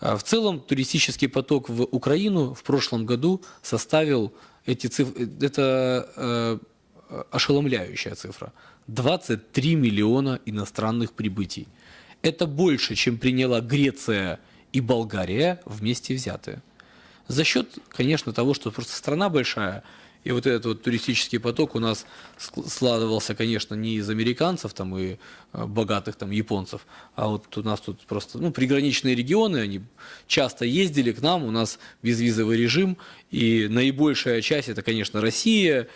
А В целом туристический поток в Украину в прошлом году составил эти цифры, это э, ошеломляющая цифра, 23 миллиона иностранных прибытий. Это больше, чем приняла Греция и Болгария вместе взятые. За счет, конечно, того, что просто страна большая, и вот этот вот туристический поток у нас ск- складывался, конечно, не из американцев там и э, богатых там японцев, а вот у нас тут просто, ну, приграничные регионы, они часто ездили к нам, у нас безвизовый режим, и наибольшая часть это, конечно, Россия,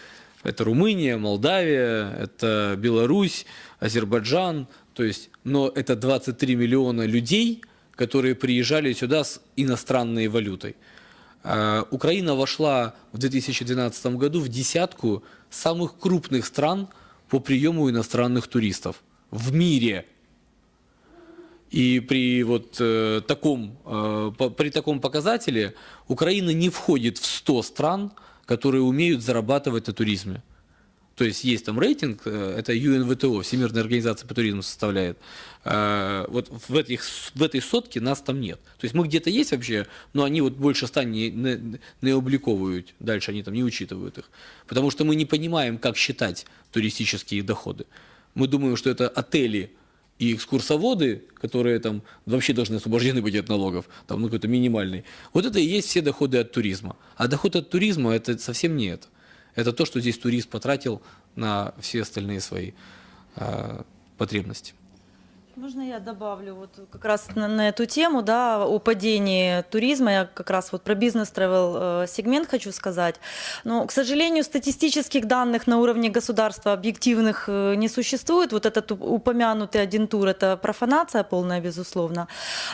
это Румыния, Молдавия, это Беларусь, Азербайджан, то есть, но это 23 миллиона людей, которые приезжали сюда с иностранной валютой. Э, Украина вошла в 2012 году в десятку самых крупных стран по приему иностранных туристов в мире. И при вот э, таком, э, при таком показателе Украина не входит в 100 стран, которые умеют зарабатывать на туризме. То есть есть там рейтинг, э, это ЮНВТО, Всемирная организация по туризму составляет. Э, Вот в, этих, в этой сотке нас там нет. То есть мы где-то есть вообще, но они вот больше ста не, не, не обликовывают, дальше они там не учитывают их. Потому что мы не понимаем, как считать туристические доходы. Мы думаем, что это отели и экскурсоводы, которые там вообще должны освобождены быть от налогов, там ну, какой-то минимальный. Вот это и есть все доходы от туризма. А доход от туризма это совсем не это. Это то, что здесь турист потратил на все остальные свои э, потребности. Можно я добавлю вот как раз на, на эту тему, да, о падении туризма, я как раз вот про бизнес-тревел сегмент хочу сказать. Но, к сожалению, статистических данных на уровне государства объективных э, не существует. Вот этот упомянутый один тур – это профанация полная, безусловно.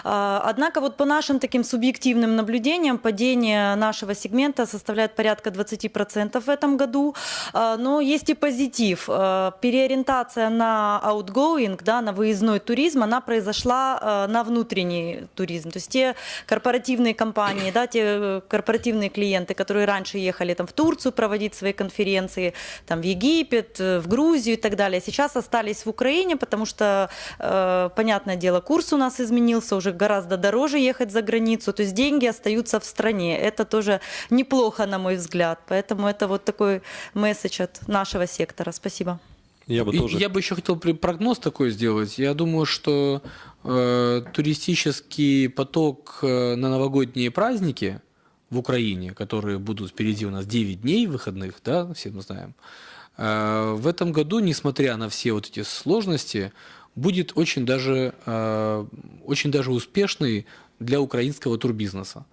А, Однако вот по нашим таким субъективным наблюдениям падение нашего сегмента составляет порядка 20% в этом году. А, Но есть и позитив. А, Переориентация на outgoing, да, на выездной туризм, она произошла а, на внутренний туризм. То есть те корпоративные компании, да, те э, корпоративные клиенты, которые раньше ехали там, в Турцию проводить свои конференции, там, в Египет, э, в Грузию и так далее, сейчас остались в Украине, потому что, э, понятное дело, курс у нас изменился, уже гораздо дороже ехать за границу, то есть деньги остаются в стране. Это тоже неплохо, на мой взгляд. Поэтому это вот такой месседж от нашего сектора. Спасибо. Я бы И тоже... Я бы еще хотел прогноз такой сделать. Я думаю, что э, туристический поток э, на новогодние праздники в Украине, которые будут впереди у нас 9 дней выходных, да, все мы знаем, э, в этом году, несмотря на все вот эти сложности, будет очень даже, э, очень даже успешный для украинского турбизнеса.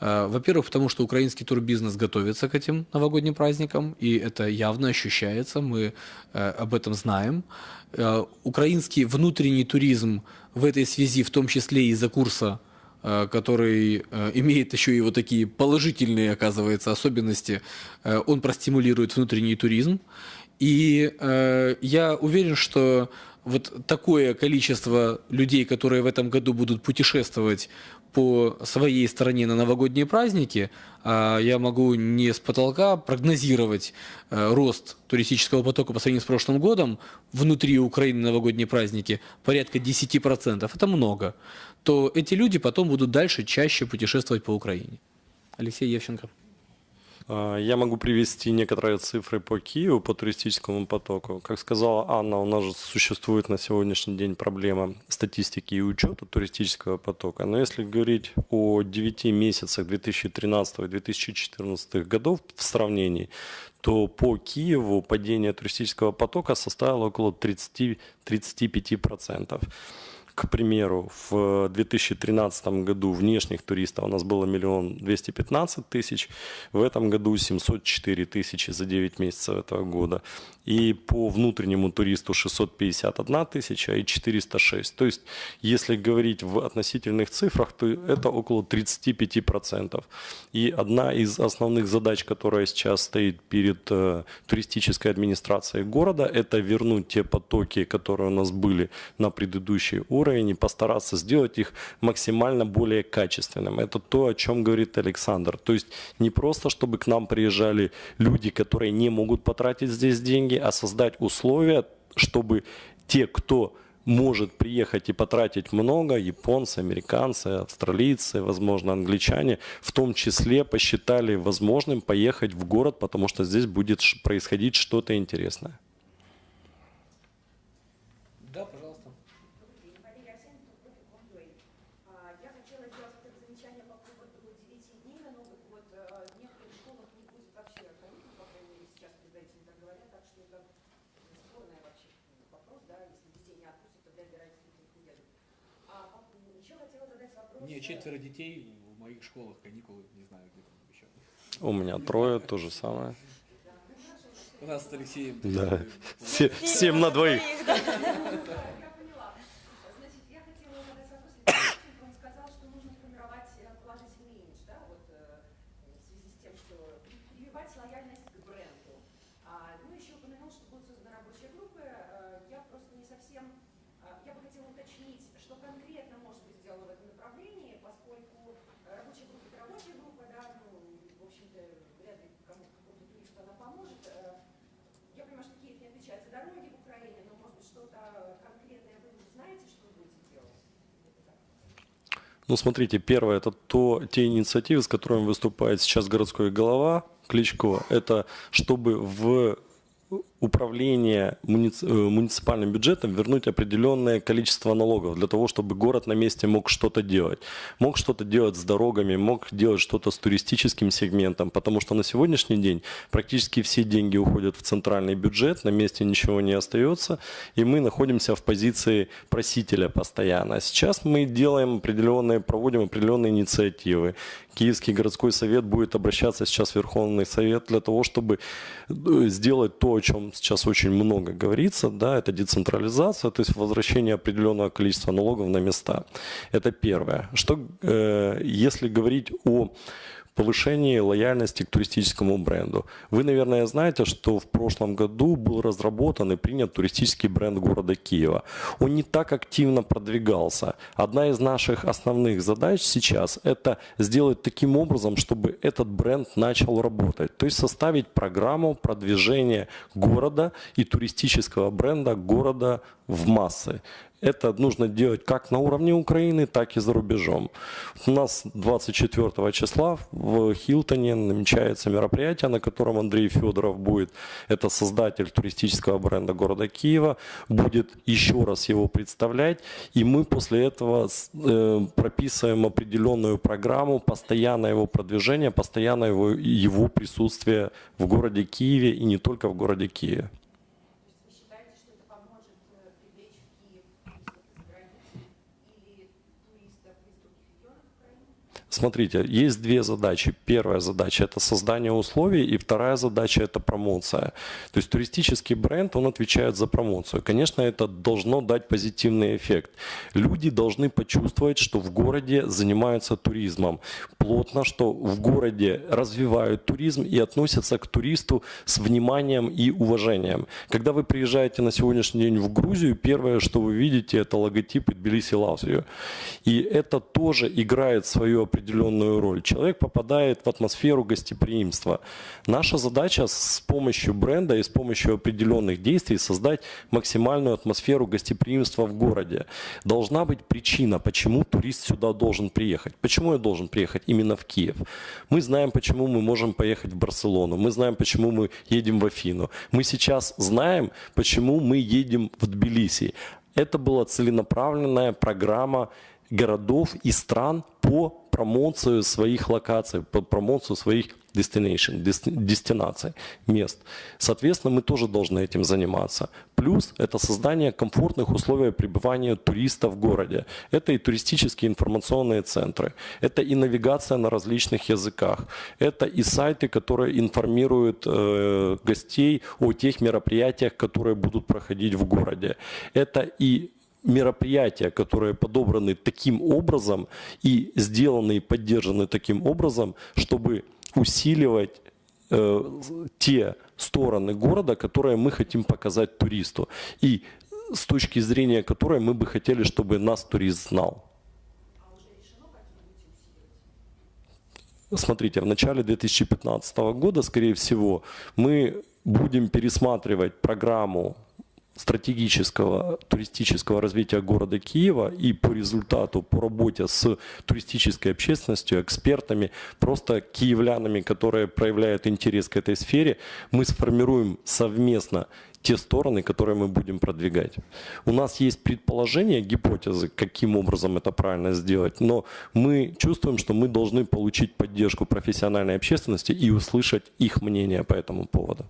Э, Во-первых, потому что украинский турбизнес готовится к этим новогодним праздникам, и это явно ощущается, мы э, об этом знаем. Э, Украинский внутренний туризм в этой связи, в том числе из-за курса, который имеет еще и вот такие положительные, оказывается, особенности, он простимулирует внутренний туризм. И я уверен, что вот такое количество людей, которые в этом году будут путешествовать по своей стране на новогодние праздники, а я могу не с потолка прогнозировать э, рост туристического потока по сравнению с прошлым годом внутри Украины на новогодние праздники порядка 10%, это много, то эти люди потом будут дальше чаще путешествовать по Украине. Алексей Евченко. А, Я могу привести некоторые цифры по Киеву, по туристическому потоку. Как сказала Анна, у нас же существует на сегодняшний день проблема статистики и учета туристического потока. Но если говорить о 9 месяцах 2013 и 2014 годов в сравнении, то по Киеву падение туристического потока составило около 30 35%. К примеру, в 2013 году внешних туристов у нас было миллион двести пятнадцать тысяч, в этом году 704 тысячи за 9 месяцев этого года. И по внутреннему туристу 651 тысяча и 406. То есть, если говорить в относительных цифрах, то это около 35%. И одна из основных задач, которая сейчас стоит перед э, туристической администрацией города, это вернуть те потоки, которые у нас были на предыдущий уровень, и постараться сделать их максимально более качественным. Это то, о чем говорит Александр. То есть не просто, чтобы к нам приезжали люди, которые не могут потратить здесь деньги, а создать условия, чтобы те, кто может приехать и потратить много, японцы, американцы, австралийцы, возможно, англичане, в том числе посчитали возможным поехать в город, потому что здесь будет происходить что-то интересное. Да, пожалуйста. Валерий Арсеньев, Кофе Кондуэй. А, Я хотела сделать вот это замечание по поводу 9 дней на Новый год. Э, В некоторых школах не будет вообще каникул, по крайней мере, сейчас предварительно так говорят, так что это спорный вообще вопрос, да, если детей не отпустят, тогда родители их уедут. А по- еще хотела задать вопрос. Не, э, четверо детей в моих школах каникулы, не знаю, где там еще. У меня трое, то же самое. У нас с Алексеем. Да. Се- Семь на двоих. Я поняла. Значит, я хотела задать вопрос. Алексей Он сказал, что нужно формировать э, положительный имидж, да, вот э, в связи с тем, что прививать лояльность к бренду. А, ну, еще упомянул, что будет создана рабочая группа. Э, Я просто не совсем... э, Я бы хотела уточнить, что конкретно может быть сделано в этом направлении, поскольку э, рабочая группа – это рабочая группа, да, ну, в общем-то, вряд ли кому- какому-то туристу она поможет. Э, я понимаю, что Киев не отвечает за дороги в Украине, но, может быть, что-то конкретное вы уже знаете, что вы будете делать? Это так. Ну, смотрите, первое, это то, те инициативы, с которыми выступает сейчас городской голова Кличко, это чтобы в управление муници- э, муниципальным бюджетом вернуть определенное количество налогов для того, чтобы город на месте мог что-то делать. Мог что-то делать с дорогами, мог делать что-то с туристическим сегментом, потому что на сегодняшний день практически все деньги уходят в центральный бюджет, на месте ничего не остается, и мы находимся в позиции просителя постоянно. Сейчас мы делаем определенные, проводим определенные инициативы. Киевский городской совет будет обращаться сейчас в Верховный совет для того, чтобы э, сделать то, о чем сейчас очень много говорится, да, это децентрализация, то есть возвращение определенного количества налогов на места. Это первое. Что, э, если говорить о повышении лояльности к туристическому бренду. Вы, наверное, знаете, что в прошлом году был разработан и принят туристический бренд города Киева. Он не так активно продвигался. Одна из наших основных задач сейчас – это сделать таким образом, чтобы этот бренд начал работать. То есть составить программу продвижения города и туристического бренда города в массы. Это нужно делать как на уровне Украины, так и за рубежом. У нас 24 числа в Хилтоне намечается мероприятие, на котором Андрей Федоров будет, это создатель туристического бренда города Киева, будет еще раз его представлять, и мы после этого э, прописываем определенную программу, постоянное его продвижение, постоянное его, его присутствие в городе Киеве и не только в городе Киеве. То есть вы считаете, что это поможет э, привлечь в Киев туристов из границы или туристов из других регионов Украины? Смотрите, есть две задачи. Первая задача – это создание условий, и вторая задача – это промоция. То есть туристический бренд, он отвечает за промоцию. Конечно, это должно дать позитивный эффект. Люди должны почувствовать, что в городе занимаются туризмом плотно, что в городе развивают туризм и относятся к туристу с вниманием и уважением. Когда вы приезжаете на сегодняшний день в Грузию, первое, что вы видите, это логотип Тбилиси You. И это тоже играет свою определенную роль. Человек попадает в атмосферу гостеприимства. Наша задача с помощью бренда и с помощью определенных действий создать максимальную атмосферу гостеприимства в городе. Должна быть причина, почему турист сюда должен приехать. Почему я должен приехать именно в Киев? Мы знаем, почему мы можем поехать в Барселону. Мы знаем, почему мы едем в Афину. Мы сейчас знаем, почему мы едем в Тбилиси. Это была целенаправленная программа городов и стран по промоцию своих локаций, промоцию своих destination, дести- дестинаций, мест. Соответственно, мы тоже должны этим заниматься. Плюс это создание комфортных условий пребывания туриста в городе. Это и туристические информационные центры, это и навигация на различных языках, это и сайты, которые информируют э, гостей о тех мероприятиях, которые будут проходить в городе. Это и мероприятия, которые подобраны таким образом и сделаны и поддержаны таким образом, чтобы усиливать э, те стороны города, которые мы хотим показать туристу. И с точки зрения которой мы бы хотели, чтобы нас турист знал. Смотрите, в начале 2015 года, скорее всего, мы будем пересматривать программу стратегического туристического развития города Киева и по результату, по работе с туристической общественностью, экспертами, просто киевлянами, которые проявляют интерес к этой сфере, мы сформируем совместно те стороны, которые мы будем продвигать. У нас есть предположения, гипотезы, каким образом это правильно сделать, но мы чувствуем, что мы должны получить поддержку профессиональной общественности и услышать их мнение по этому поводу.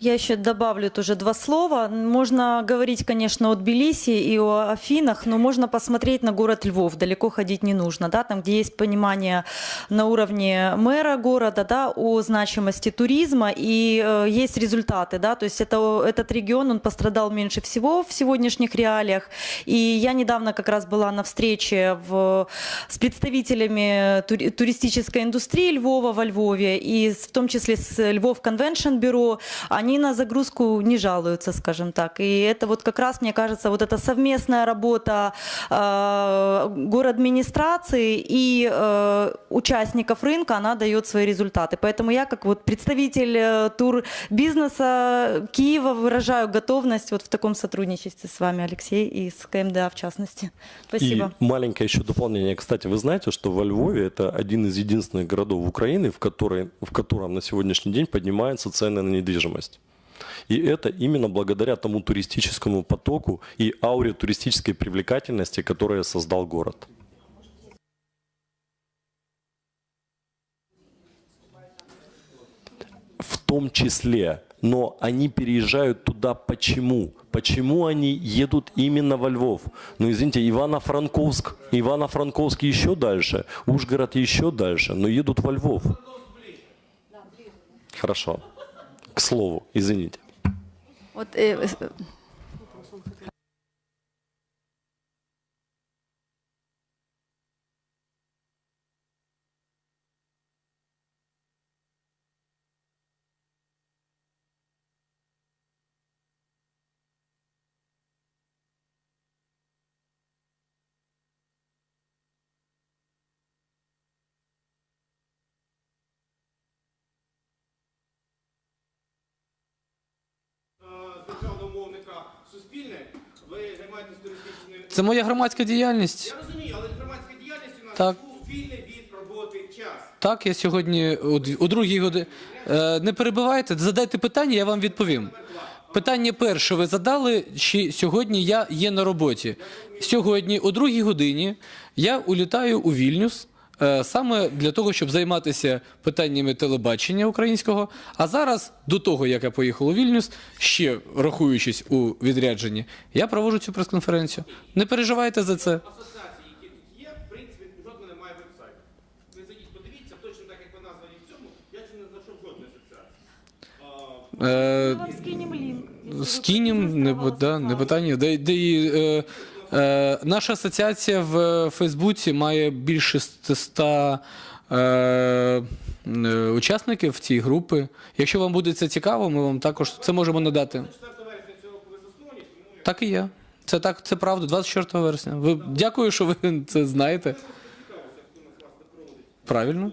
Я еще добавлю тоже два слова. Можно говорить, конечно, о Тбилиси и о Афинах, но можно посмотреть на город Львов. Далеко ходить не нужно, да, там, где есть понимание на уровне мэра города, да, о значимости туризма и э, есть результаты, да, то есть это, этот регион, он пострадал меньше всего в сегодняшних реалиях. И я недавно как раз была на встрече в, с представителями тури- туристической индустрии Львова во Львове, и в том числе с Львов Convention Бюро, они на загрузку не жалуются, скажем так. И это вот как раз, мне кажется, вот эта совместная работа э, администрации и э, участников рынка, она дает свои результаты. Поэтому я, как вот представитель э, турбизнеса Киева, выражаю готовность вот в таком сотрудничестве с вами, Алексей, и с КМДА в частности. Спасибо. И маленькое еще дополнение. Кстати, вы знаете, что во Львове это один из единственных городов Украины, в, которой, в котором на сегодняшний день поднимаются цены на недвижимость. И это именно благодаря тому туристическому потоку и ауре туристической привлекательности, которую создал город. В том числе. Но они переезжают туда почему? Почему они едут именно во Львов? Ну, извините, Ивано-Франковск, Ивано-Франковск еще дальше, Ужгород еще дальше, но едут во Львов. Хорошо. К слову, извините. Вот, э, Суспільне. Ви займаєтесь туристичною. Це моя громадська діяльність. Я розумію, але громадська діяльність у нас Так. був вільний від роботи час. Так, я сьогодні дві- о другій годині. Е, не перебивайте, задайте питання, я вам відповім. Питання перше ви задали, чи сьогодні я є на роботі. Сьогодні, о другій годині, я улітаю у Вільнюс. Е, саме для того, щоб займатися питаннями телебачення українського. А зараз, до того, як я поїхав у Вільнюс, ще рахуючись у відрядженні, я проводжу цю прес-конференцію. Не переживайте за це. Е, Скинем, не, да, не питання. Де, де е, е, наша асоціація в е, Фейсбуці має більше 100 е, е, учасників в групи. Якщо вам буде це цікаво, ми вам також це можемо надати. 4 вересня цього ви засновані, Так і є. Це так, це правда, 24 вересня. Ви дякую, що ви це знаєте. Правильно.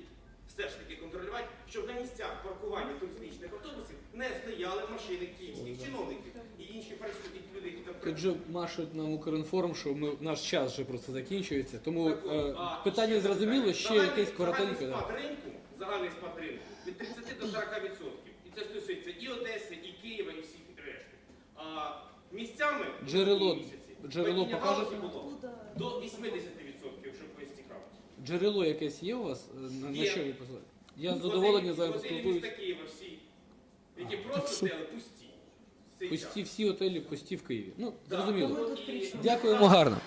які там Тут же машуть нам Укрінформ, що ми, наш час вже просто закінчується. Тому е, А, питання ще зрозуміло, ще загальний- якесь коротеньке. Загальний спад ринку, загальний спад ринку від 30 до 40 відсотків. І це стосується і Одеси, і Києва, і всіх решти. А місцями Джерело- місяці джерело покажете? було до 80 відсотків, якщо когось цікавить. Джерело якесь є у вас? Е, На, на що ви посилаєте? Я з задоволенням з вами Готелі міста Києва всі, які просто стояли пусті. Пусті всі готелі, пусті в Києві. Ну, зрозуміло. Дякуємо гарно.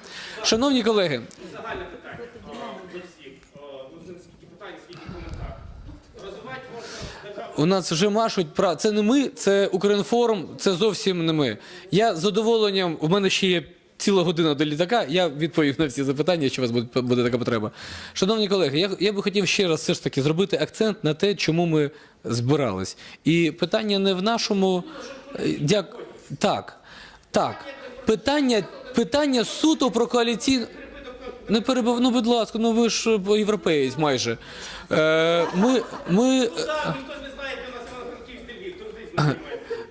Шановні колеги, Загальне питання до всіх. Е, Ну, скільки питань, скільки коментар. Розвивати можна у нас вже машуть про це не ми, це Укрінформ, це зовсім не ми. Я з задоволенням, у мене ще є ціла година до літака. Я відповім на всі запитання, якщо у вас буде, буде така потреба. Шановні колеги, я, я би хотів ще раз все ж таки зробити акцент на те, чому ми збирались. І питання не в нашому. е, Дяк... Так, так. Питання, питання суто про коаліційну. Не перебив, ну будь ласка, ну ви ж е, європеєць майже. Е, ми, ми, Так, ніхто не знає, де у нас Івано-Франківськ Львів,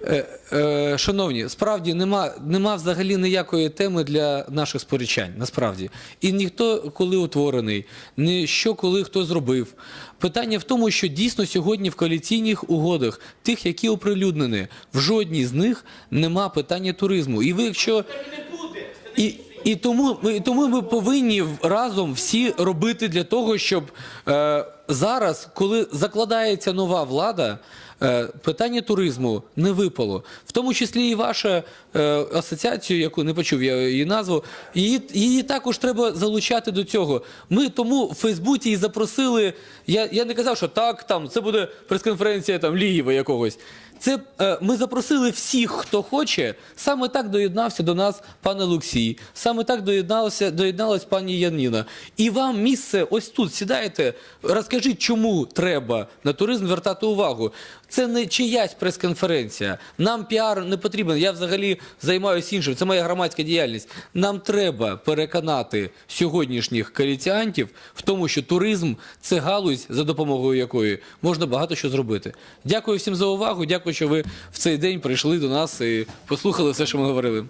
Е, е, шановні, справді нема, нема взагалі ніякої теми для наших сперечань, насправді. І ніхто коли утворений, ні що коли хто зробив. Питання в тому, що дійсно сьогодні в коаліційних угодах, тих, які оприлюднені, в жодній з них нема питання туризму. І ви, якщо і, і тому ми і тому ми повинні разом всі робити для того, щоб е, зараз, коли закладається нова влада, питання туризму не випало. В тому числі і ваша асоціація, яку не почув я її назву, її, її також треба залучати до цього. Ми тому в Фейсбуці і запросили. Я, я не казав, що так, там це буде прес-конференція там Лієва якогось. Це е, ми запросили всіх, хто хоче. Саме так доєднався до нас пан Олексій. Саме так доєдналася доєдналась пані Яніна. І вам місце ось тут сідайте. Розкажіть, чому треба на туризм звертати увагу. Це не чиясь прес-конференція. Нам піар не потрібен. Я взагалі займаюся іншим. Це моя громадська діяльність. Нам треба переконати сьогоднішніх коаліціантів в тому, що туризм це галузь, за допомогою якої можна багато що зробити. Дякую всім за увагу. Дякую, що ви в цей день прийшли до нас і послухали все, що ми говорили.